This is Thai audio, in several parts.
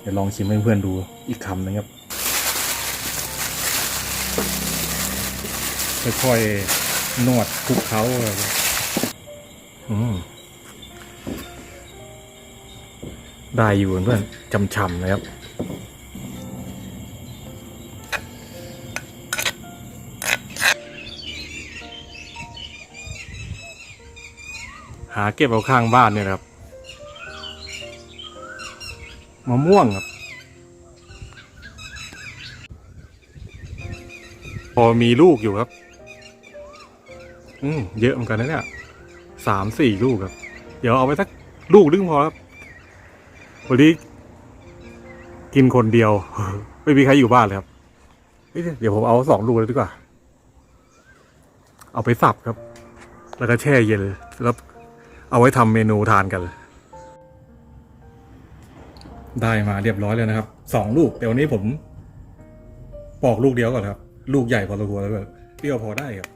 เดี๋ยวลองชิมให้เพื่อนดูอีกคำนึงครับค่อยๆนวดคลุกเคล้าอืมได้อยู่เพื่อนๆช่ำๆนะครับหาเก็บเอาข้างบ้านเนี่ยครับ มะม่วงครับ พอมีลูกอยู่ครับ อืมเยอะเหมือนกันนะเนี่ยสามสี่ลูกครับ เดี๋ยวเอาไปสักลูกนึงพอครับ วันนี้กินคนเดียว ไม่มีใครอยู่บ้านเลยครับเอ้ยเดี๋ยวผมเอาสองลูกเลยดีกว่า เอาไปสับครับ แล้วก็แช่เย็นแล้วเอาไว้ทำเมนูทานกัน ได้มาเรียบร้อยแล้วนะครับสองลูกแต่วันนี้ผมปอกลูกเดียวก่อนครับ ลูกใหญ่พอตัวแล้วแบบเปรี้ยวพอได้ครับ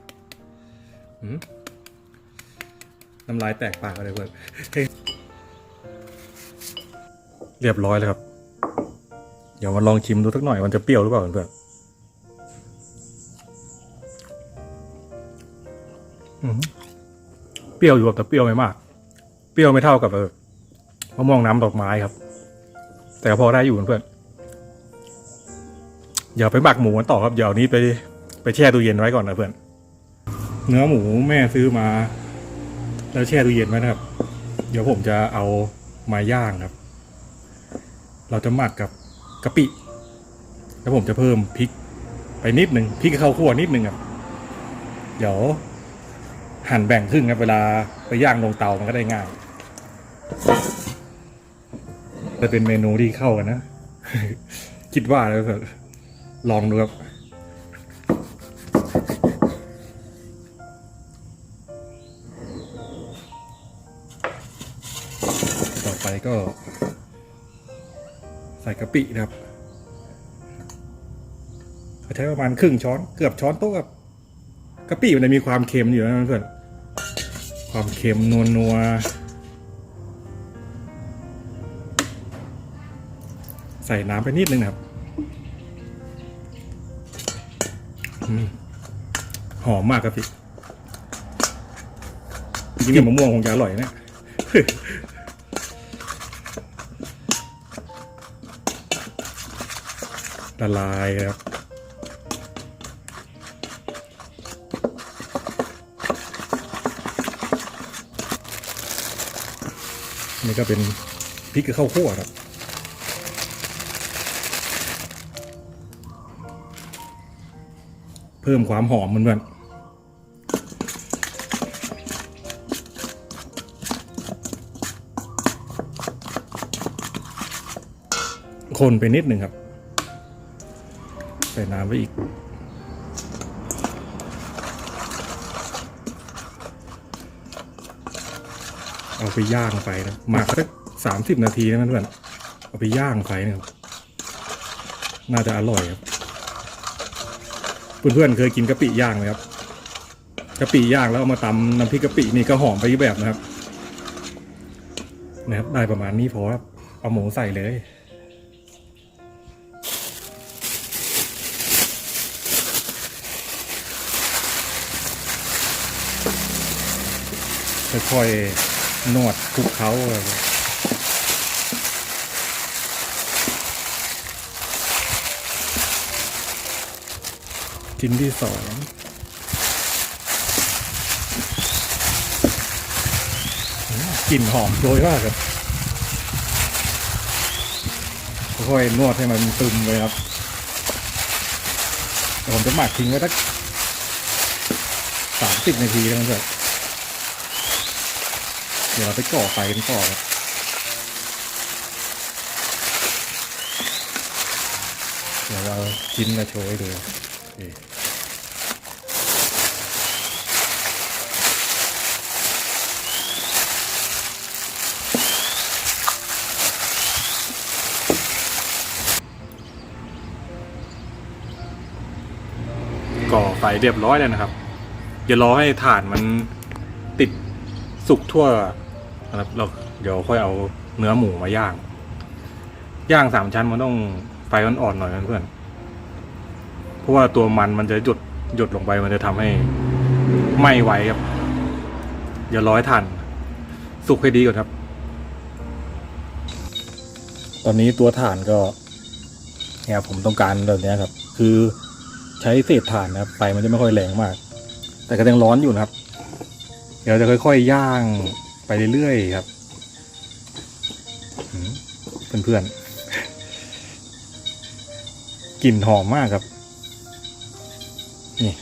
น้ำลายแตกปากอะไรเพื่อนเรียบร้อยแล้วครับ เดี๋ยวมาลองชิมดูสักหน่อยมันจะเปรี้ยวหรือเปล่าเพื่อนเปรี้ยวอยู่ครับแต่เปรี้ยวไม่มาก เปรี้ยวไม่เท่ากับมะม่วงน้ำดอกไม้ครับ แต่ก็พอได้อยู่เพื่อนอย่าไปหมักหมูกันต่อครับเดี๋ยวนี้ไปไปแช่ตู้เย็นไว้ก่อนนะเพื่อน เนื้อหมูแม่ซื้อมา แล้วแช่ตู้เย็นไว้นะครับ เดี๋ยวผมจะเอามาย่างครับ เราจะหมักกับกะปิ แล้วผมจะเพิ่มพริก ไปนิดหนึ่งพริกกับข้าวคั่วนิดหนึ่งครับ เดี๋ยวหั่นแบ่งครึ่งครับเวลาไปย่างลงเตามันก็ได้ง่าย จะเป็นเมนูที่เข้ากันนะ คิดว่าแล้วเถอะลองดูครับต่อไปก็ ใส่กะปินะครับใช้ประมาณครึ่งช้อนเกือบช้อนโต๊ะครับกะปิมันจะมีความเค็มอยู่นะเพื่อนความเค็มนัวนัว ส่น้ำไปนิดนึงนะครับหอมมากกะปิจริงๆมะม่วงคงจะอร่อยนะละลายครับนี่ก็เป็นพริกกับข้าวคั่วครับ เพิ่มความหอมเหมือนกันคนไปนิดหนึ่งครับใส่น้ำไปอีก เอาไปย่างไฟนะหมักสักสามสิบนาทีนะเพื่อนเอาไปย่างไฟนะครับ น่าจะอร่อยครับ เพื่อนๆเคยกินกะปิย่างไหมครับกะปิย่างแล้วเอามาตำน้ำพริกกะปินี่ก็หอมไปอีกแบบนะครับ นะครับได้ประมาณนี้พอครับเอาหมูใส่เลยค่อยๆนวดคลุกเคล้าอะไรแบบนี้ ชิ้นที่สองกลิ่นหอมโดยมากครับค่อยนวดให้มันตึมเลยครับผมจะหมักทิ้งไว้สักสามสิบนาทีแล้วกันเถอะเดี๋ยวเราไปก่อไฟกันต่อครับเดี๋ยวเรากินมาโชว์ให้ดู ก่อไฟเรียบร้อยแล้วนะครับเดี๋ยวรอให้ถ่านมันติดสุกทั่วนะครับเราเดี๋ยวค่อยเอาเนื้อหมูมาย่าง ย่างสามชั้นมันต้องไฟอ่อนๆหน่อยเพื่อนเพราะว่าตัวมันมันจะหยดหยดลงไปมันจะทำให้ไหม้ไวครับ อย่าร้อยทัน สุกให้ดีก่อนครับ ตอนนี้ตัวถ่านก็เนี่ยผมต้องการแบบนี้ครับ คือ ใช้เศษถ่านนะครับไฟมันจะไม่ค่อยแรงมาก แต่ก็ยังร้อนอยู่นะครับ เดี๋ยวจะค่อยๆย่างไปเรื่อยๆครับเพื่อนๆกลิ่นหอมมากครับนี่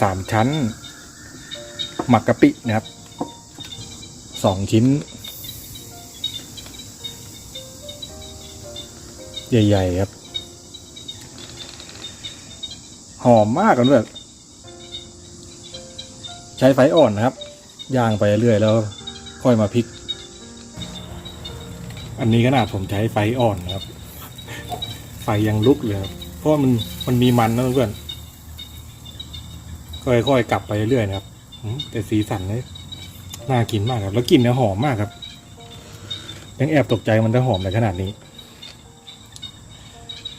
สามชั้น หมักกะปินะครับสองชิ้น ใหญ่ ๆ ครับ หอมมากกันด้วยใช้ไฟอ่อนนะครับ ย่างไปเรื่อยแล้ว ค่อยมาพลิก อันนี้ขนาดผมใช้ไฟอ่อนนะครับ ไฟยังลุกเลยครับ เพราะมันมันมีมันนะเพื่อนค่อยๆกลับไปเรื่อยๆนะครับแต่สีสันเนี่ยน่ากินมากครับ แล้วกลิ่นเนี่ยหอมมากครับยังแอบตกใจมันจะหอมในขนาดนี้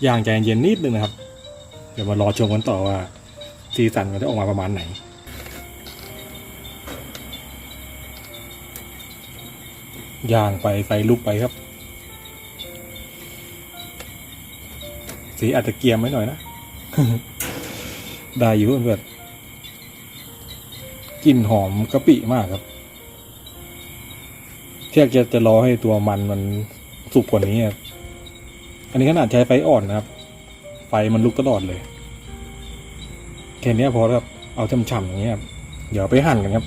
ย่างใจเย็นนิดนึงนะครับ เดี๋ยวมารอชมกันต่อว่าสีสันมันจะออกมาประมาณไหนย่างไปไฟลุกไปครับ สีอาจจะเกียมไว้หน่อยนะ ได้อยู่เพื่อนๆกลิ่นหอมกะปิมากครับแค่จะจะรอให้ตัวมันมันสุกกว่านี้ครับ อันนี้ขนาดใช้ไฟอ่อนนะครับ ไฟมันลุกตลอดเลยแค่นี้พอครับเอาช่ำๆอย่างเงี้ยครับเดี๋ยวไปหั่นกันครับ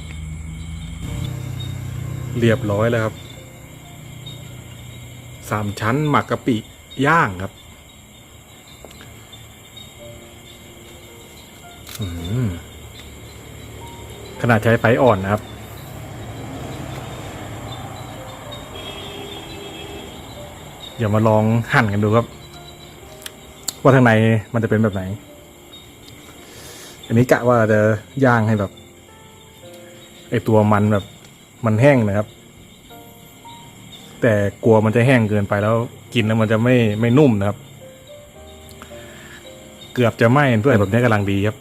เรียบร้อยแล้วครับสามชั้นหมักกะปิย่างครับขนาดใช้ไฟอ่อนนะครับ เดี๋ยวมาลองหั่นกันดูครับ ว่าทางในมันจะเป็นแบบไหน อันนี้กะว่าจะย่างให้แบบไอตัวมันแบบมันแห้งนะครับ แต่กลัวมันจะแห้งเกินไปแล้วกินแล้วมันจะไม่ไม่นุ่มนะครับ เกือบจะไหม้เพื่อนแบบนี้กำลังดีครับ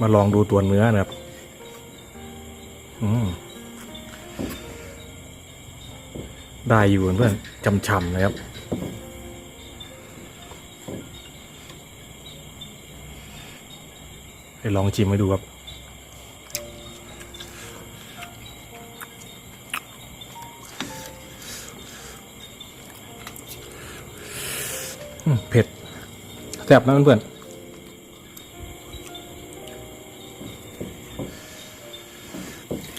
มาลองดูตัวเนื้อนะครับ ได้อยู่เพื่อนๆช่ำนะครับให้ลองชิมให้ดูครับ เผ็ดแซ่บนะเพื่อน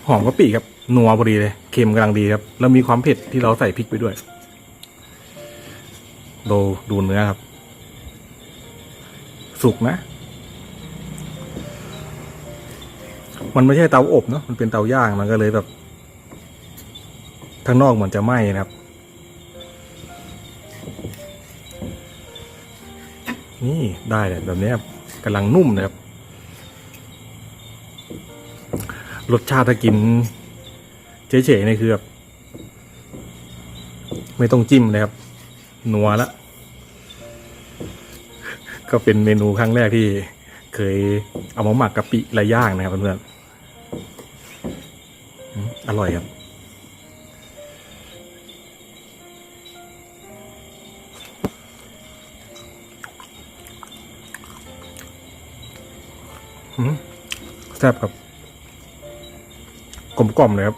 หอมกะปิครับ นัวพอดีเลยเค็มกำลังดีครับ แล้วมีความเผ็ดที่เราใส่พริกไปด้วยดูดูเนื้อครับ สุกนะ มันไม่ใช่เตาอบเนาะมันเป็นเตาย่างมันก็เลยแบบข้างนอกเหมือนจะไหม้นะครับ นี่ได้เลยแบบนี้กำลังนุ่มนะครับรสชาติถ้ากิน เฉยๆนี่คือแบบไม่ต้องจิ้มเลยครับ นัวละ ก็เป็นเมนูครั้งแรกที่เคยเอามาหมักกะปิและย่างนะครับเพื่อนๆอร่อยครับแซ่บครับกลมกล่อมเลยครับ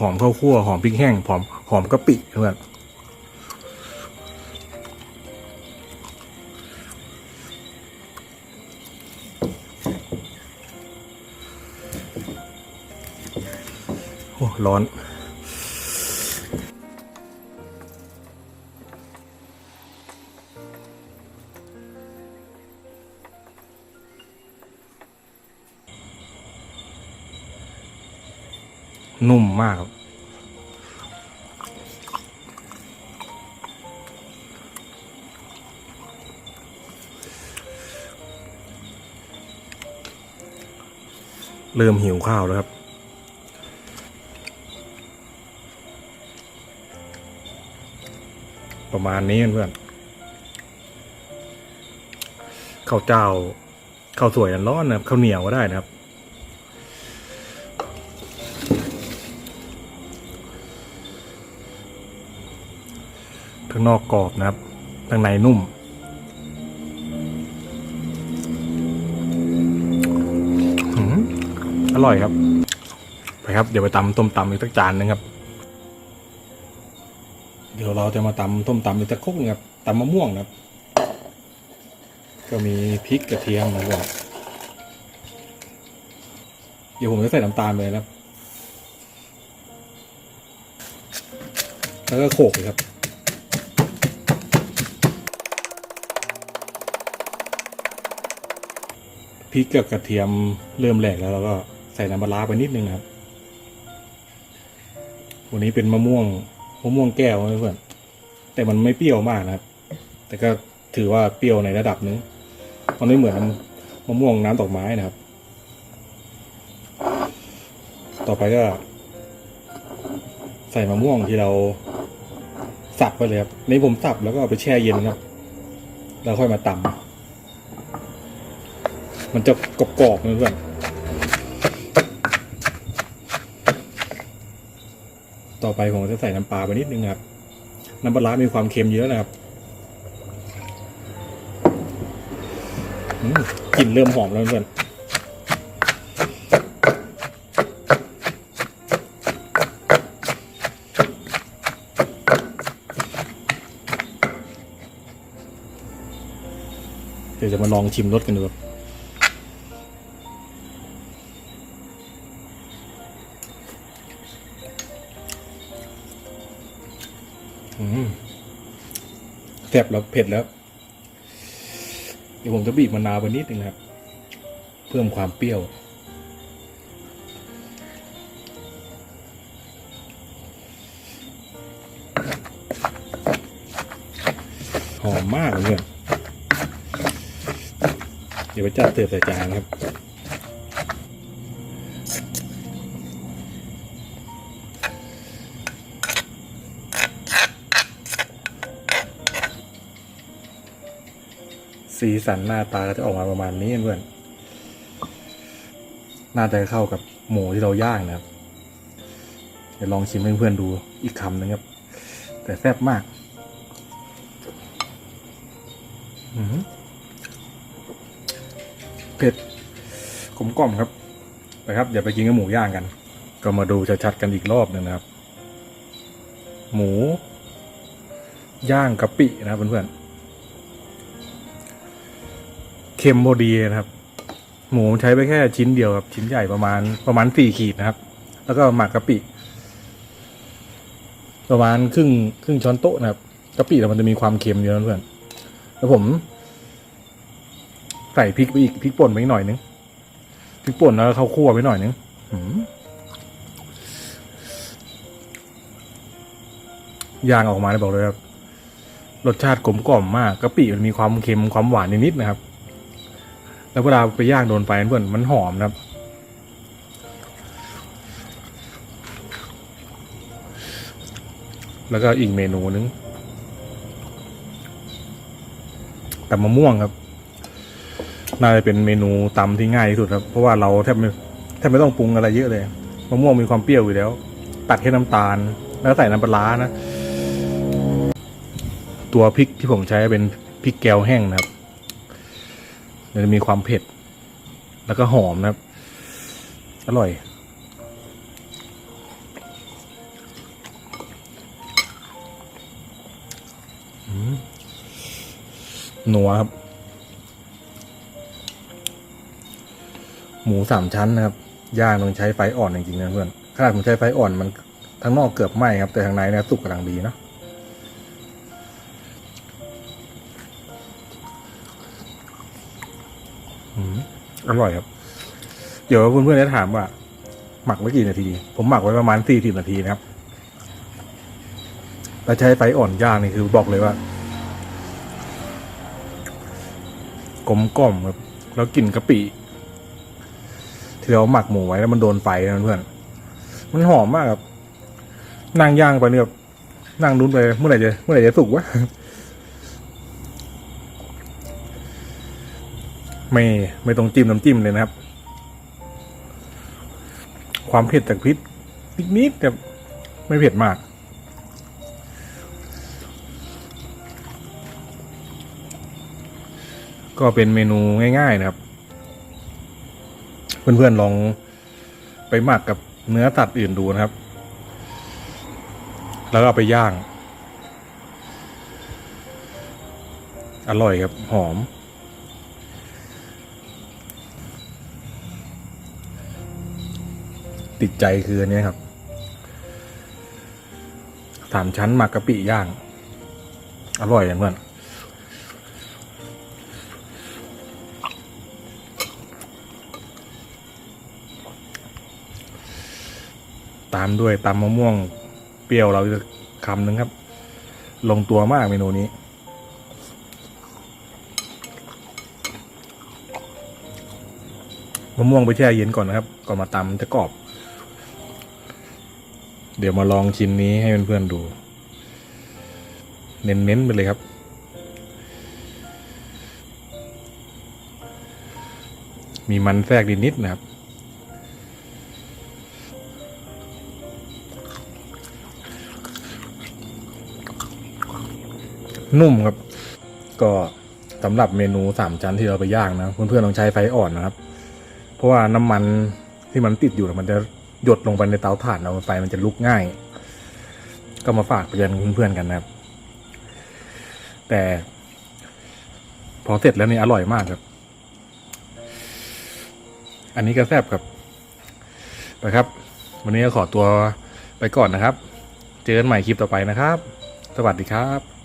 หอมข้าวคั่วหอมพริกแห้งหอมหอมกะปิเพื่อนโอ้ร้อน นุ่มมากครับเริ่มหิวข้าวแล้วครับ ประมาณนี้เพื่อนข้าวเจ้าข้าวสวยอันร้อนนะครับข้าวเหนียวก็ได้นะครับางนอกกรอบนะครับข้างในนุ่ม อร่อยครับ ไปครับ เดี๋ยวไปตำต้มตำอีกสักจานหนึงครับ เดี๋ยวเราจะมาตำต้มตำอีกสักครกหนึงครับตำมะม่วงนะครับ ก็มีพริกกระเทียมนะครับเดี๋ยวผมจะใส่น้ำตาลไปนะครับ แล้วก็โขลกเลยครับ พริกกับกระเทียมเริ่มแหลกแล้วเราก็ใส่น้ำปลาร้าไปนิดนึงนะครับ วันนี้เป็นมะม่วงมะม่วงแก้วนะเพื่อนแต่มันไม่เปรี้ยวมากนะครับ แต่ก็ถือว่าเปรี้ยวในระดับนึงมันไม่เหมือนมะม่วงน้ำดอกไม้นะครับ ต่อไปก็ ใส่มะม่วงที่เราสับไปเลยครับในผมสับแล้วก็เอาไปแช่เย็นครับ แล้วค่อยมาตำ มันจะกรอบๆนะเพื่อนต่อไปผมจะใส่น้ำปลาไปนิดนึงครับ น้ำปลามีความเค็มเยอะนะครับอืมกลิ่นเริ่มหอมแล้วเพื่อนเดี๋ยวจะมาลองชิมรสกันดูครับ ซ่บแล้วเผ็ดแล้ว เดี๋ยวผมจะบีบมะนาวไปนิดนึงครับ เพิ่มความเปรี้ยวหอมมากเลยเนี่ยเดี๋ยวไปจัดเสิร์ฟใส่จานครับ สีสันหน้าตาก็จะออกมาประมาณนี้เพื่อนน่าจะเข้ากับหมูที่เราย่างนะครับเดี๋ยวลองชิมให้เพื่อนๆดูอีกคำหนึงครับ แต่แซ่บมากเผ็ดขมกล่อมครับไปครับ เดี๋ยวไปกินกับหมูย่างกัน ก็มาดูชัดๆกันอีกรอบหนึ่งนะครับ หมู ย่างกะปินะครับเพื่อนๆ เค็มพอดีนะครับ หมูใช้ไปแค่ชิ้นเดียวครับ ชิ้นใหญ่ประมาณประมาณสี่ขีดนะครับ แล้วก็หมักกะปิ ประมาณครึ่งครึ่งช้อนโต๊ะนะครับกะปิมันจะมีความเค็มเยอะนะเพื่อนแล้วผม ใส่พริกไปอีกพริกป่นไปหน่อยนึงพริกป่นแล้วข้าวคั่วไปหน่อยนึงย่างออกมาเลยบอกเลยครับรสชาติกลมกล่อมมากกะปิมันมีความเค็มความหวานนิดๆนะครับ แล้วเวลาไปย่างโดนไฟเพื่อนมันหอมนะครับ แล้วก็อีกเมนูนึงแต่มะม่วงครับ น่าจะเป็นเมนูตำที่ง่ายที่สุดครับ เพราะว่าเราแทบไม่แทบไม่ต้องปรุงอะไรเยอะเลยมะม่วงมีความเปรี้ยวอยู่แล้ว ตัดแค่น้ำตาล แล้วใส่น้ำปลาร้านะ ตัวพริกที่ผมใช้เป็นพริกแกวแห้งนะครับ มันจะมีความเผ็ด แล้วก็หอมนะครับ อร่อยอืมนัวครับ หมูสามชั้นนะครับ ย่างต้องใช้ไฟอ่อนจริงๆนะเพื่อน ขนาดผมใช้ไฟอ่อนมันทางนอกเกือบไหม้ครับ แต่ทางในเนี่ยสุกกำลังดีเนะ อร่อยครับ เดี๋ยวเพื่อนๆจะถามว่า หมักไว้กี่นาที ผมหมักไว้ประมาณสี่สิบนาทีนะครับแล้วใช้ไฟอ่อนย่างนี่คือบอกเลยว่ากลมกล่อมครับแล้วกลิ่นกะปิที่เราหมักหมูไว้แล้วมันโดนไฟนะเพื่อนมันหอมมากครับนั่งย่างไปเนี่ยนั่งลุ้นไปเมื่อไหร่จะเมื่อไหร่จะสุกวะ ไม่ไม่ต้องจิ้มน้ำจิ้มเลยนะครับ ความเผ็ดจากพริกนิดๆแต่ไม่เผ็ดมาก ก็เป็นเมนูง่าย ๆ นะครับ เพื่อนๆลองไปหมักกับเนื้อสัตว์อื่นดูนะครับ แล้วก็ไปย่าง อร่อยครับ หอม ติดใจคืออันนี้ครับสามชั้นหมักกะปิย่าง อร่อยอย่างเพื่อนตามด้วยตำมะม่วงเปรี้ยวเราจะคำหนึ่งครับ ลงตัวมากเมนูนี้ มะม่วงไปแช่เย็นก่อนนะครับ ก่อนมาตำจะกรอบ เดี๋ยวมาลองชิ้นนี้ให้เพื่อนๆดู เน้นๆไปเลยครับ มีมันแทรกนิดๆนะครับนุ่มครับ ก็สำหรับเมนูสามชั้นที่เราไปย่างนะเพื่อนๆต้องใช้ไฟอ่อนนะครับ เพราะว่าน้ำมันที่มันติดอยู่มันจะ หยดลงไปในเตาถ่านเราไฟมันจะลุกง่าย ก็มาฝากเตือนเพื่อนๆกันนะครับ แต่พอเสร็จแล้วนี่อร่อยมากครับ อันนี้ก็แซ่บครับไปครับ วันนี้ก็ขอตัวไปก่อนนะครับ เจอกันใหม่คลิปต่อไปนะครับ สวัสดีครับ